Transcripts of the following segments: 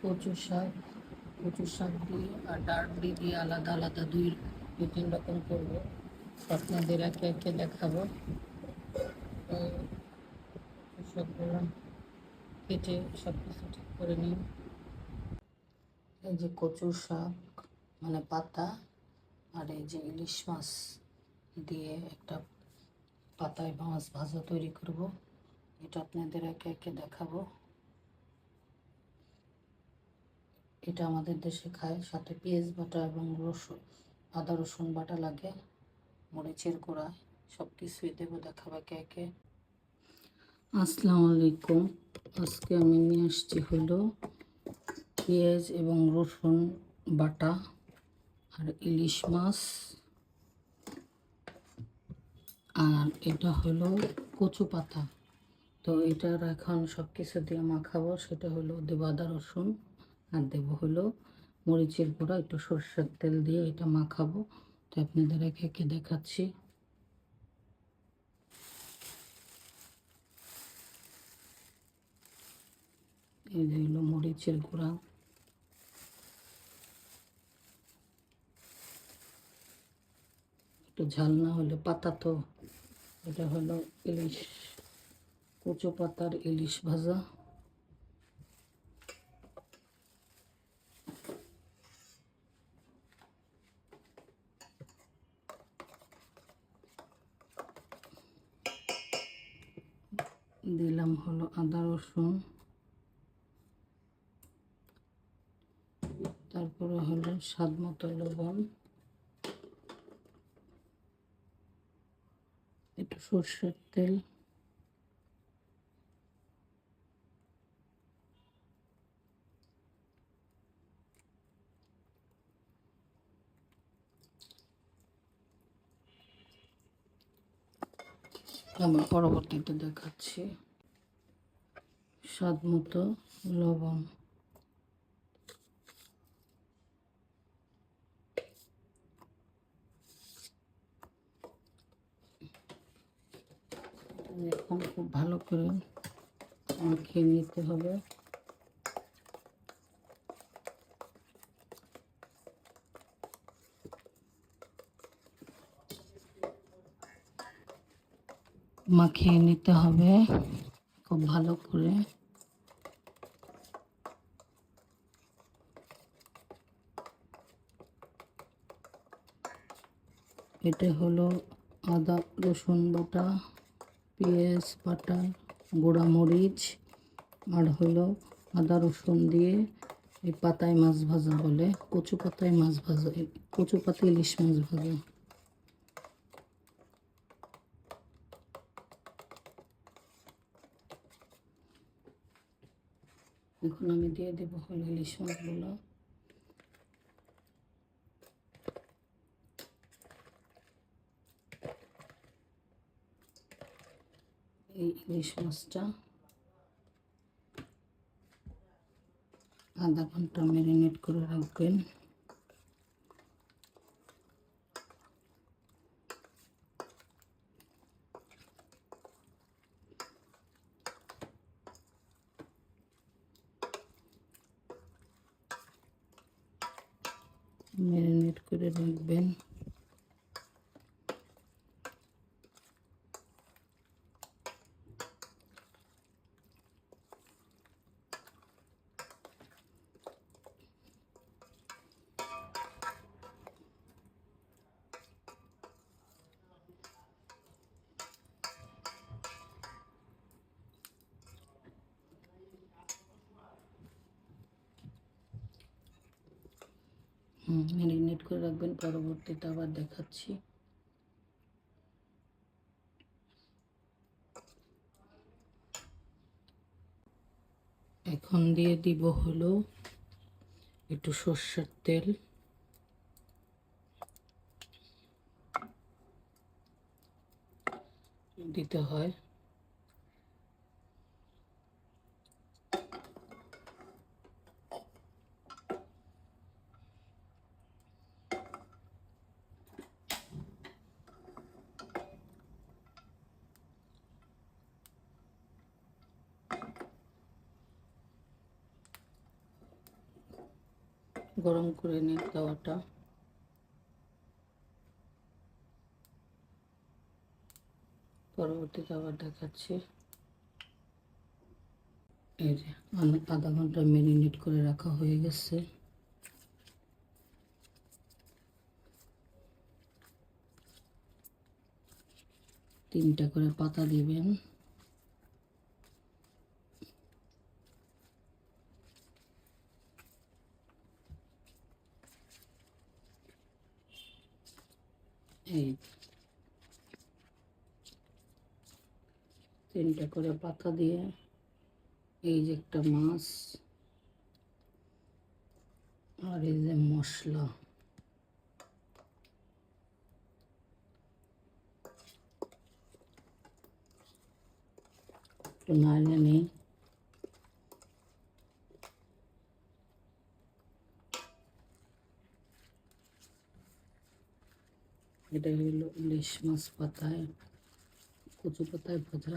কচু শাক কচু শাক দিয়ে আর ডাঁটি দিয়ে আলাদা আলাদা দুই দুই তিন রকম করব। আপনাদের একে একে দেখাবো। কচু কেটে সব কিছু ঠিক করে নিই এই যে কচুর শাক মানে পাতা আর এই যে ইলিশ মাছ দিয়ে একটা পাতায় মাছ ভাজা তৈরি করব। এটা আপনাদের একে একে দেখাবো। এটা আমাদের দেশে খায়। সাথে পেঁয়াজ বাটা এবং রসুন, আদা, রসুন বাটা লাগে, মরিচের গুঁড়া সব কিছুই দেবো দেখাবো একে। একে আসসালামু আলাইকুম আজকে আমি নিয়ে আসছি হলো পেঁয়াজ এবং রসুন বাটা আর ইলিশ মাছ। আর এটা হলো কচু পাতা। তো এটার এখন সব কিছু দিয়ে মাখাবো। সেটা হলো দেব আদা রসুন। আর দেব হলো মরিচের গুঁড়া, একটু সর্ষের তেল দিয়ে এটা মাখাবো। তো আপনাদের একে একে দেখাচ্ছি। এই যে হলো মরিচের গুঁড়া। একটু ঝাল না হলে পাতা তো, এটা হলো ইলিশ, কচু পাতার ইলিশ ভাজা। দিলাম হলো আদা রসুন। তারপরে হলো স্বাদ মতো লবণ। একটু সর্ষের তেল। আবার পরবর্তীতে দেখাচ্ছি। স্বাদ মতো লবণ। এখন খুব ভালো করে মাখিয়ে নিতে হবে। মাখিয়ে নিতে হবে খুব ভালো করে। এটা হলো আদা, রসুন বাটা, পেঁয়াজ বাটা, গোড়া মরিচ, আর হলো আদা, রসুন দিয়ে এই পাতায় মাছ ভাজা বলে কচু পাতায় মাছ ভাজা কচু পাতা ইলিশ মাছ ভাজা। এখন আমি দিয়ে দেবো ইলিশ মাছগুলো এই ইলিশ মাছটা আধা ঘণ্টা ম্যারিনেট করে রাখবেন। ম্যারিনেট করে রাখবেন। ম্যারিনেট করে রাখবেন, পরবর্তীতে আবার দেখাচ্ছি। এখন দিয়ে দিব হলো একটু সর্ষের তেল। দিতে হয়। গরম করে নিই তাওয়াটা। পরবর্তীতে আবার দেখাচ্ছি। এই যে, আধা ঘণ্টা মেরিনেট করে রাখা হয়ে গেছে। তিনটা করে পাতা দিবেন এই তিনটা করে পাতা দিয়ে, এই যে একটা মাছ আর এই যে মশলা। একটু এটা হলো ইলিশ মাছ পাতায়, কচু পাতায় ভাজা।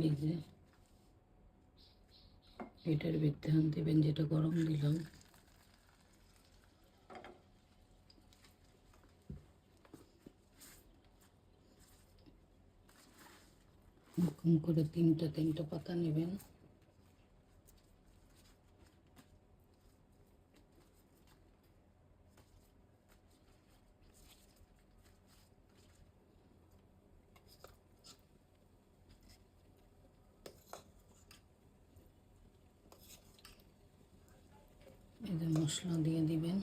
এই যে এটার ভিত্তি দেবেন যেটা গরম দিলাম। করে তিনটা তিনটা পাতা নেবেন। মশলা দিয়ে দিবেন।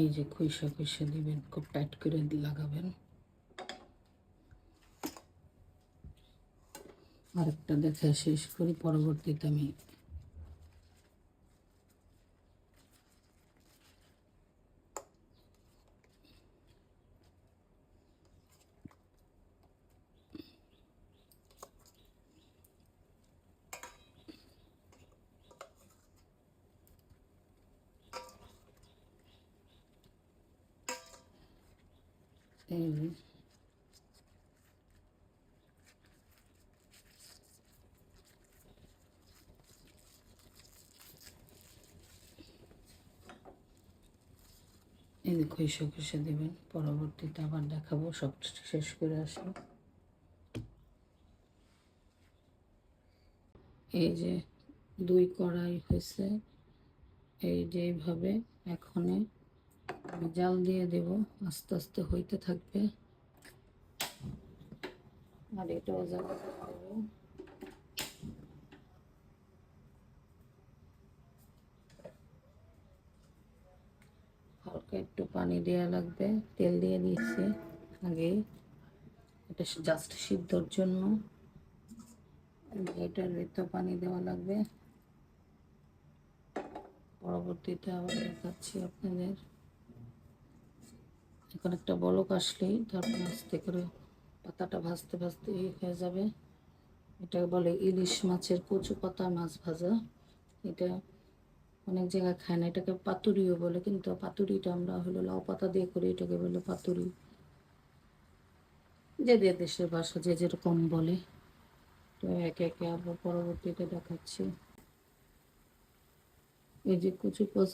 এই যে খুইসা খুইসা দিবেন, খুব টাইট করে লাগাবেন। আরেকটা দেখা শেষ করি, পরবর্তীতে আমি এই যে এই খুঁজে খুঁজে দেবেন, পরবর্তীতে আবার দেখাবো, সব শেষ করে আসি। এই যে দুই কড়াই হয়েছে, এই যে এইভাবে এখনে আমি জাল দিয়ে দেব, আস্তে আস্তে হইতে থাকবে। আর এটাও জাল একটু পানি দেওয়া লাগবে, তেল দিয়ে দিয়েছি আগে। এটা জাস্ট সিদ্ধর জন্য। এটার ভিতর পানি দেওয়া লাগবে। পরবর্তীতে আবার দেখাচ্ছি আপনাদের। এখন একটা বলক আসলেই তারপর আস্তে করে পাতাটা ভাজতে ভাজতে হয়ে যাবে। এটা বলে ইলিশ মাছের কচু পাতা মাছ ভাজা। এটা অনেক জায়গায় খায় না, এটাকে পাতুরিও বলে, কিন্তু পাতুরিটা আমরা হলো লাউ পাতা দিয়ে করি এটাকে বলে পাতুরি। যে যে দেশের ভাষা যে যেরকম বলে। তো একে একে আবার পরবর্তীতে দেখাচ্ছি। এই যে কচু পাস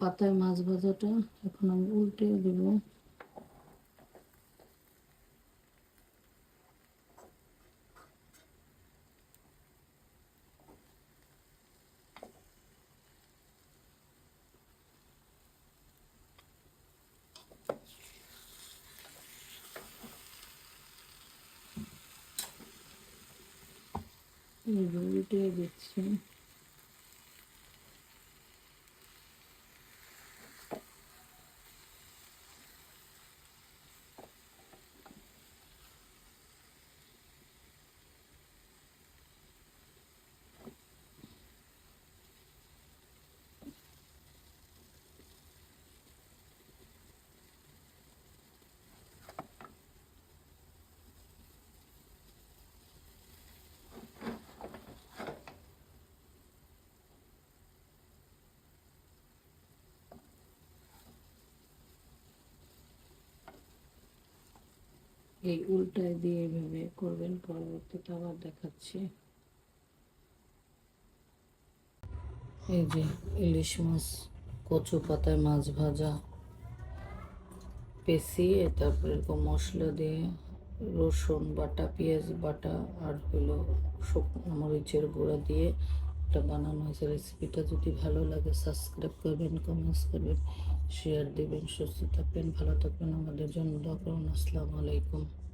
পাতায় মাছ ভাজাটা এখন আমি উল্টে দেব। উল্টে দিচ্ছি। এই উল্টায় দিয়ে এভাবে করবেন, পরবর্তীতে আবার দেখাচ্ছি। এই যে ইলিশ মাছ, কচু পাতায় মাছ ভাজা পেঁচিয়ে তারপরে এরকম মশলা দিয়ে রসুন বাটা, পেঁয়াজ বাটা, আর হলো শুকনো মরিচের গুঁড়া দিয়ে এটা বানানো হয়েছে। রেসিপিটা যদি ভালো লাগে, সাবস্ক্রাইব করবেন, কমেন্টস করবেন। শেয়ার দেবেন সুস্থ থাকবেন ভালো থাকবেন। আমাদের জন্য দোয়া করুন। আসসালামু আলাইকুম।